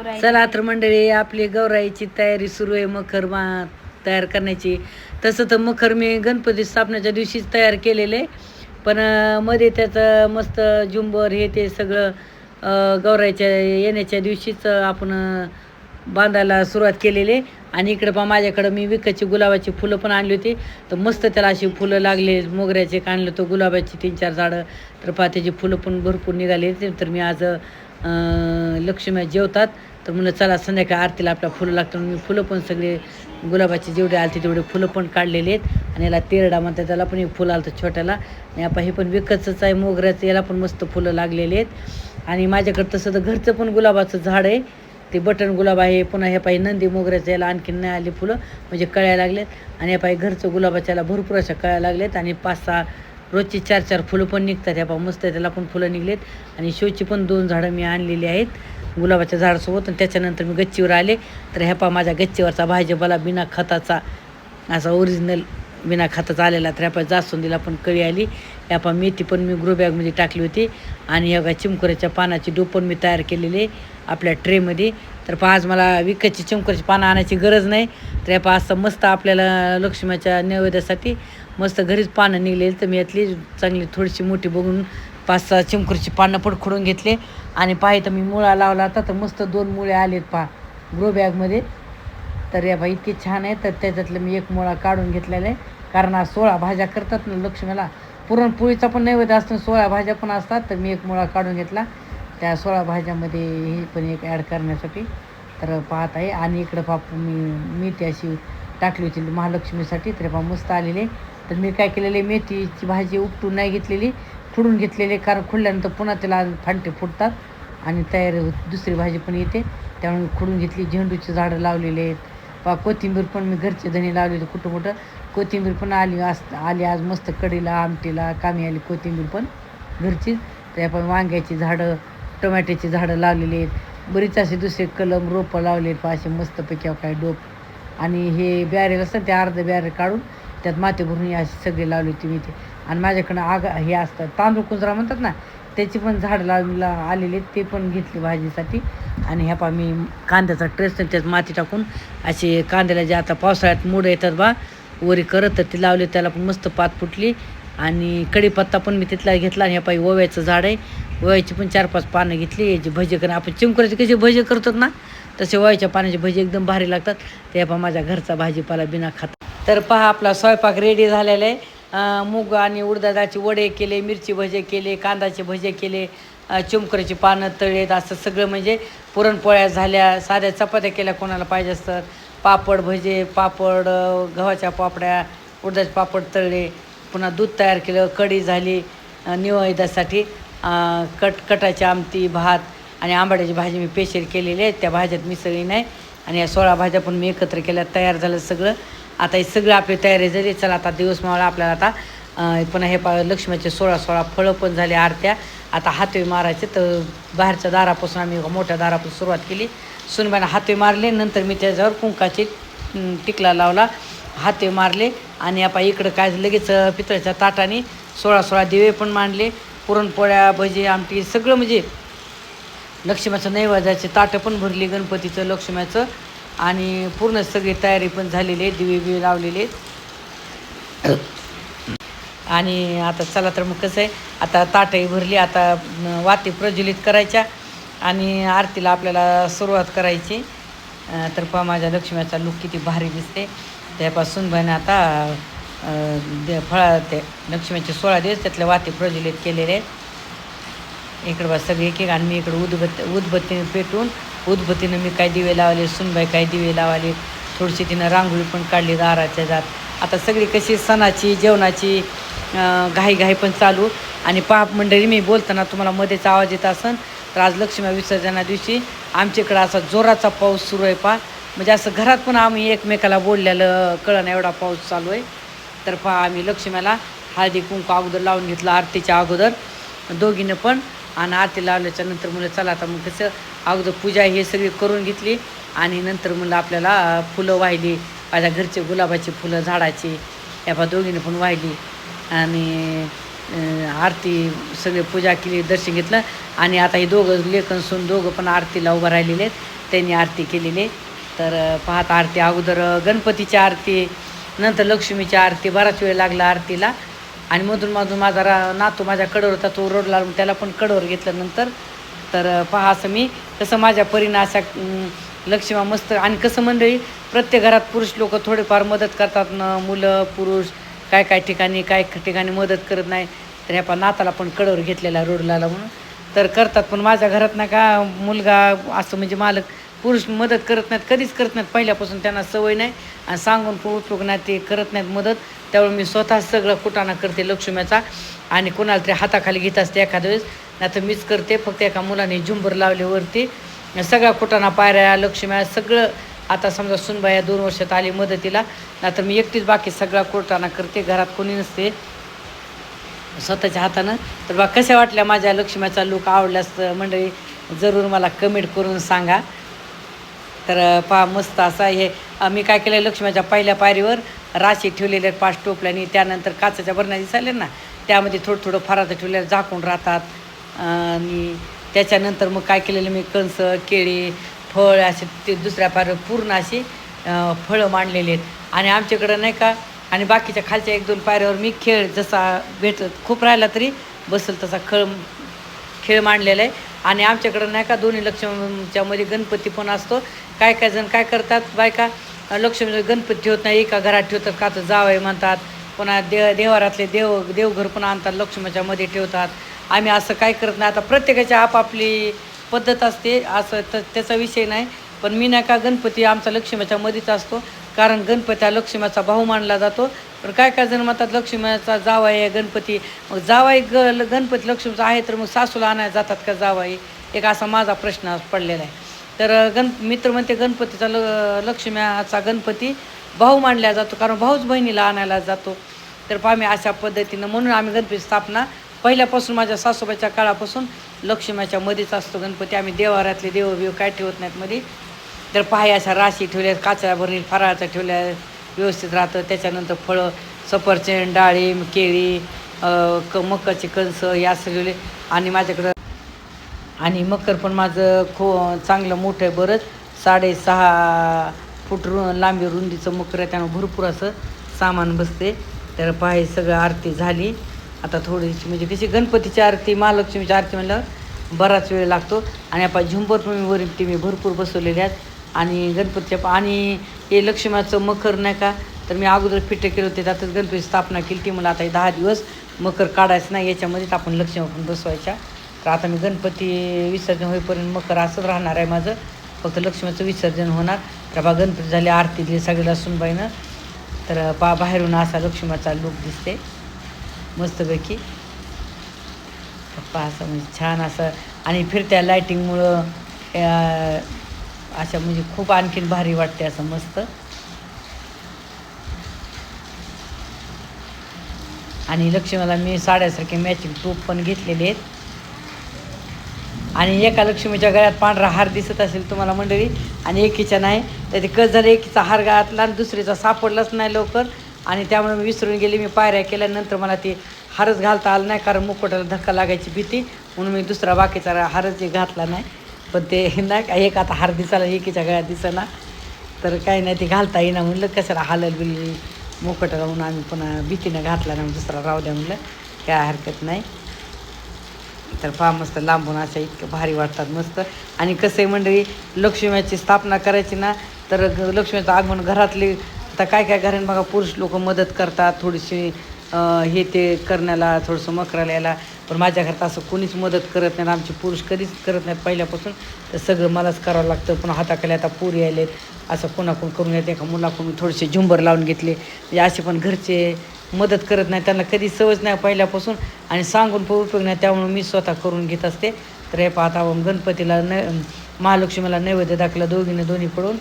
गौराई. चला तर मंडळी आपली गौराईची तयारी सुरू आहे मखर मा तयार करण्याची. तसं तर मखर मी गणपती स्थापनेच्या दिवशीच तयार केलेले पण मध्ये त्याचं मस्त झुंबर हे ते सगळं गौराईच्या येण्याच्या दिवशीच आपण बांधायला सुरुवात केलेली आणि इकडं पहा माझ्याकडं मी विकतची गुलाबाची फुलं पण आणली होती. तर मस्त त्याला अशी फुलं लागले मोगऱ्याचे एक आणलं होतं गुलाबाची तीन चार झाडं. तर पहा त्याची फुलं पण भरपूर निघाली. तर मी आज लक्ष्मी जेवतात. तर म्हणलं चला संध्याकाळ आरतीला आपल्या फुलं लागतं मी फुलं पण सगळे गुलाबाचे जेवढे आलते तेवढे फुलं पण काढलेले आहेत. आणि याला तेरडा म्हणतात त्याला पण एक फुलं आलं छोट्याला. आणि आपण हे पण विकतचंच आहे मोगऱ्याचं याला पण मस्त फुलं लागलेले आहेत. आणि माझ्याकडं तसं तर घरचं पण गुलाबाचं झाड आहे. ते बटन गुलाब आहे पुन्हा ह्या पायी नंदी मोगऱ्याचं याला आणखीन नाही आली फुलं म्हणजे कळ्या लागलेत. आणि ह्या पाहिजे घरचं गुलाबाच्या याला भरपूर अशा कळ्या लागलेत. आणि पाच सहा रोजची चार चार फुलं पण निघतात. ह्या पहा मस्त आहे त्याला पण फुलं निघलेत. आणि शोची पण दोन झाडं मी आणलेली आहेत. गुलाबाच्या झाडासोबत आणि त्याच्यानंतर मी गच्चीवर आले. तर ह्या पा माझ्या गच्चीवरचा भाजीपाला बिना खताचा असा ओरिजिनल बिना खताचा आलेला. तर ह्या जास्वंदीला पण कळी आली. ह्या पहा मेथी पण मी ग्रो बॅगमध्ये टाकली होती. आणि ह्या चिमकुऱ्याच्या पानाची डोप पण मी तयार केलेली आपल्या ट्रेमध्ये तर पहा आज मला विकतची चिमकुऱ्याची पानं आणायची गरज नाही. तर ह्या पहा असं मस्त आपल्याला लक्ष्मीच्या नैवेद्यासाठी मस्त घरीच पानं निघलेली. तर मी यातली चांगली थोडीशी मोठी बघून पाच सहा चिमकुरीची पानं पडखडून घेतले. आणि पाहिजे तर मी मुळा लावला होता तर मस्त दोन मुळे आलेत पहा ग्रो बॅगमध्ये तर या बाई इतकी छान आहे तर त्याच्यातलं मी एक मुळा काढून घेतलेला आहे. कारण आज सोळा भाज्या करतात ना लक्ष्मीला. पुरणपोळीचा पण नैवेद्य असतो सोळा भाज्या पण असतात तर मी एक मुळा काढून घेतला. त्या सोळा भाज्यामध्ये हे पण एक ॲड करण्यासाठी. तर पाहत आहे आणि इकडं पाप मी मेथी अशी टाकली होती महालक्ष्मीसाठी तर बा मस्त आलेले तर मी काय केलेले मेथीची भाजी उपटून नाही घेतलेली. फुडून घेतलेले कारण खुडल्यानंतर पुन्हा त्याला फांटे फुटतात आणि तयार होत- दुसरी भाजी पण येते. त्यामुळे खुडून घेतली झेंडूची झाडं लावलेले आहेत. पा कोथिंबीर पण मी घरचे धणे लावले होते कुठं कुठं. कोथिंबीर पण आली आज आली आज मस्त कडीला आमटीला कामी आली कोथिंबीर पण घरचीच. त्या पण वांग्याची झाडं टोमॅटोची झाडं लावलेली आहेत. बरीच असे दुसरे कलम रोपं लावले आहेत असे मस्तपैकी काय डोप आणि हे बॅरेल असतं ते अर्धं बॅरेल काढून त्यात माती भरून असे सगळे लावले होते मी ते. आणि माझ्याकडं आग हे असतं तांदूळ कुंजरा म्हणतात ना त्याची पण झाडं लावला आलेले आहेत, ते पण घेतली भाजीसाठी. आणि ह्या पा मी कांद्याचा ट्रेस त्यात माती टाकून असे कांद्याला जे आता पावसाळ्यात मूड येतात बा वरी करत तर ती लावली त्याला पण मस्त पात फुटली. आणि कढीपत्ता पण मी तिथला घेतला आणि ह्या पायी ओव्याचं झाड आहे. ओव्याची पण चार पाच पानं घेतली याची भजे करणं आपण चिमकुराचे कसे भजे करतात ना तसे ओव्याच्या पाण्याचे भजे एकदम भारी लागतात. ते पहा माझ्या घरचा भाजीपाला बिना खाता. तर पहा आपला स्वयंपाक रेडी झालेला आहे. मूग आणि उडदाचे वडे केले मिरची भजे केले कांदाचे भजे केले अं, पानं तळेत असं सगळं म्हणजे पुरणपोळ्या झाल्या साध्या चपात्या केल्या कोणाला पाहिजे असतं. पापड भजे पापड गव्हाच्या पापड्या उडदाचे पापड तळले पुन्हा दूध तयार केलं कढी झाली अं, कट कटाची आमटी भात आणि आंबाड्याची भाजी मी पेशल केलेली आहे. त्या भाज्यात मिसळी नाही. आणि या सोळा भाज्या पण मी एकत्र केल्या तयार झालं सगळं. आता हे सगळं आपली तयारी झाली. चला आता दिवस मावळा आपल्याला आता पण पुन्हा हे पा लक्ष्मीचे सोळा सोळा फळं पण झाले आरत्या. आता हातवे मारायचे तर बाहेरच्या दारापासून आम्ही मोठ्या दारापासून सुरुवात केली. सुनबाईनं हातवे मारले नंतर मी त्याच्यावर कुंकाची टिकला लावला. हाते मारले आणि आपण इकडं काय लगेच पितळच्या ताटाने सोळा सोळा दिवे पण मांडले. पुरणपोळ्या भजी आमटी सगळं म्हणजे लक्ष्म्याचं नैवेद्याचे ताटं पण भरली गणपतीचं लक्ष्म्याचं. आणि पूर्ण सगळी तयारी पण झालेली आहे दिवे बिवे लावलेले आणि आता चला तर मग कसं आहे आता ताटही भरली आता वाती प्रज्वलित करायच्या. आणि आरतीला आपल्याला सुरुवात करायची. तर पहा माझ्या लक्ष्म्याचा लुक किती भारी दिसते. त्यापासून बहिणी आता फळा ते लक्ष्मीचे सोळा दिवस त्यातले वाती प्रज्वलित केलेले आहेत. इकडं बा सगळी एक एक आणि मी इकडं उदबत्ती उदबत्तीने पेटून उदबत्तीनं मी काय दिवे लावले सुनबाई काय दिवे लावले थोडीशी तिनं रांगोळी पण काढली दाराच्या जात. आता सगळी कशी सणाची जेवणाची घाईघाई घाई घाई पण चालू. आणि पाप मंडळी मी बोलताना तुम्हाला मध्येच आवाज येत असन तर आज लक्ष्मी विसर्जना दिवशी आमच्याकडं असा जोराचा पाऊस सुरू आहे पा म्हणजे असं घरात पण आम्ही एकमेकाला बोललेलं कळण एवढा पाऊस चालू आहे. तर पहा आम्ही लक्ष्मीला हळदी कुंकू अगोदर लावून घेतलं आरतीच्या अगोदर. दोघीनं पण आणि आरती लावल्याच्या नंतर मुलं चला आता मग कसं अगोदर पूजा हे सगळी करून घेतली आणि नंतर मुलं आपल्याला फुलं वाहिली माझ्या घरचे गुलाबाची फुलं झाडाची या पा दोघीने पण वाहिली आणि आरती सगळी पूजा केली दर्शन घेतलं आणि आता हे दोघं लेखन सून दोघं पण आरतीला उभं राहिलेले आहेत. त्यांनी आरती केलेली तर पाहता आरती अगोदर गणपतीची आरती नंतर लक्ष्मीची आरती बराच वेळ लागला आरतीला. आणि मधून मधून माझा रा नातू माझ्या कडवर होता तो रोडला त्याला पण कडवर घेतल्यानंतर तर पहा असं मी कसं माझ्या परीनं अशा लक्ष्मा मस्त आणि कसं मंडळी प्रत्येक घरात पुरुष लोक थोडेफार मदत करतात न मुलं पुरुष काय काय ठिकाणी काय ठिकाणी मदत करत नाही. तर ह्या पा नाताला पण कडवर घेतलेला रोडला म्हणून. तर करतात पण माझ्या घरात ना का मुलगा असं म्हणजे मालक पुरुष मदत करत नाहीत कधीच करत नाहीत. पहिल्यापासून त्यांना सवय नाही. आणि सांगून पण उपयोग नाही ते करत नाहीत मदत. त्यामुळे मी स्वतः सगळं कुटाणा करते लक्ष्म्याचा आणि कोणाला तरी हाताखाली घेत असते एखाद्या वेळेस नाही तर मीच करते. फक्त एका मुलाने झुंबर लावल्यावरती सगळ्या कुटाणा पायऱ्या लक्ष्म्या सगळं आता समजा सुनबाया दोन वर्षात आली मदतीला. नाहीतर मी एकटीच बाकी सगळा कुटाणा करते. घरात कोणी नसते. स्वतःच्या हातानं. तर बा कशा वाटल्या माझ्या लक्ष्म्याचा लूक आवडल्यास मंडळी जरूर मला कमेंट करून सांगा. तर पा पहा मस्त असा हे मी काय केलं लक्ष्मीच्या पहिल्या पायरीवर राशी ठेवलेले आहेत पाच टोपल्यानी त्यानंतर काचाच्या बरण्या दिसायल्या ना त्यामध्ये थोडं थोडं फराचं ठेवलेलं झाकून राहतात. आणि त्याच्यानंतर मग काय केलेलं मी कंस केळी फळ असे ते दुसऱ्या पायरीवर पूर्ण अशी फळं मांडलेली आहेत. आणि आमच्याकडं नाही का आणि बाकीच्या खालच्या एक दोन पायऱ्यावर मी खेळ जसा भेटत खूप राहिला तरी बसल तसा खळ खेळ मांडलेला आहे. आणि आमच्याकडं नाही का दोन्ही लक्ष्मीच्यामध्ये गणपती पण असतो. काय काय जण काय करतात बायका लक्ष्मी गणपती ठेवत नाही एका घरात ठेवतात का तर जावई म्हणतात पुन्हा दे देवारातले देव देवघर पण आणतात लक्ष्मीच्या मध्ये ठेवतात. आम्ही असं काय करत नाही. आता प्रत्येकाची आपापली पद्धत असते असं तर त्याचा विषय नाही. पण मी नाही का गणपती आमचा लक्ष्मीच्या मध्येच असतो. कारण गणपती हा लक्ष्मीचा भाऊ मानला जातो. पण काय काय जण म्हणतात लक्ष्मीचा जावाई आहे गणपती. मग जावाई ग ल- गणपती लक्ष्मीचा आहे तर मग सासूला आणायला जातात का जावाई? एक असा माझा प्रश्न पडलेला आहे. तर गण मित्र म्हणते गणपतीचा ल लक्ष्म्याचा गणपती भाऊ मानला जातो कारण भाऊच बहिणीला आणायला जातो. तर पहा मी अशा पद्धतीनं म्हणून आम्ही गणपती स्थापना पहिल्यापासून माझ्या सासूबाईच्या काळापासून लक्ष्म्याच्या मध्येच असतो गणपती. आम्ही देवारातले देव बिव काय ठेवत नाहीत मध्ये तर पाय अशा राशी ठेवल्या काच्या भरणी फराळाच्या ठेवल्या व्यवस्थित राहतं. त्याच्यानंतर फळं सफरचंद डाळिंब केळी क मकाचे कंस या सगळे. आणि माझ्याकडं आणि मकर पण माझं खो चांगलं मोठं आहे बरंच. साडेसहा फूट रु लांबी रुंदीचं मकर आहे. त्यामुळे भरपूर असं सामान बसते. तर पाय सगळं आरती झाली. आता थोडीशी म्हणजे कशी गणपतीची आरती महालक्ष्मीची आरती म्हणल्यावर बराच वेळ लागतो. आणि आपण झुंबर पण मी मी भरपूर बसवलेल्या आहेत. आणि गणपतीच्या आणि हे लक्ष्माचं मकर नाही का? तर मी अगोदर फिटे केले होते त्यातच गणपती स्थापना केली ती मला आता हे दहा दिवस मकर काढायचं नाही याच्यामध्येच आपण लक्ष्मी पण बसवायच्या. तर आता मी गणपती विसर्जन होईपर्यंत मकर असंच राहणार आहे माझं. फक्त लक्ष्मीचं विसर्जन होणार. तर बा गणपती झाले आरती दिली सगळ्याला सुनबाईनं. तर बा बाहेरून असा लक्ष्मीचा लूक दिसते. मस्तपैकी. पप्पा असं म्हणजे छान असं. आणि फिरत्या लायटिंगमुळं अशा म्हणजे खूप आणखीन भारी वाटते असं मस्त. आणि लक्ष्मीला मी साड्यासारखे मॅचिंग टूप पण घेतलेले आहेत. आणि एका लक्ष्मीच्या गळ्यात पांढरा हार दिसत असेल तुम्हाला मंडळी आणि एकीच्या नाही. तर ते कस झालं एकीचा हार घातला आणि दुसरीचा सापडलाच नाही लवकर. आणि त्यामुळे मी विसरून गेली मी पायऱ्या केल्यानंतर मला ते हारच घालता आलं नाही कारण मुकुटाला धक्का लागायची भीती. म्हणून मी दुसरा बाकीचा हारच घातला नाही. पण ते नाही एक आता हार दिसायला एकीच्या गळ्यात दिसायला तर काही नाही ते घालता येईना म्हणलं कशाला हालल बिल मोकट राहून आम्ही पुन्हा भीतीनं घातला ना दुसरा राहू द्या म्हणलं. काय हरकत नाही. तर फार मस्त लांबून अशा इतकं भारी वाटतात मस्त. आणि कसं आहे मंडळी लक्ष्मीची स्थापना करायची ना तर ग- लक्ष्मीचं आगमन घरातले आता काय काय घरात बघा पुरुष लोक मदत करतात थोडीशी हे ते करण्याला थोडंसं मकराला यायला. पण माझ्या घरात असं कोणीच मदत करत नाही आमचे पुरुष कधीच करत नाहीत पहिल्यापासून. तर सगळं मलाच करावं लागतं पण हाताखाली आता पुरी आलेत असं कोणाकडून करून येते एका मुलाकडून थोडेसे झुंबर लावून घेतले. म्हणजे असे पण घरचे मदत करत नाही त्यांना कधी सवज नाही पहिल्यापासून. आणि सांगून पण उपयोग नाही त्यामुळे मी स्वतः करून घेत असते. तर हे पाहता गणपतीला न महालक्ष्मीला नैवेद्य दाखला दोघीने दोन्ही पडून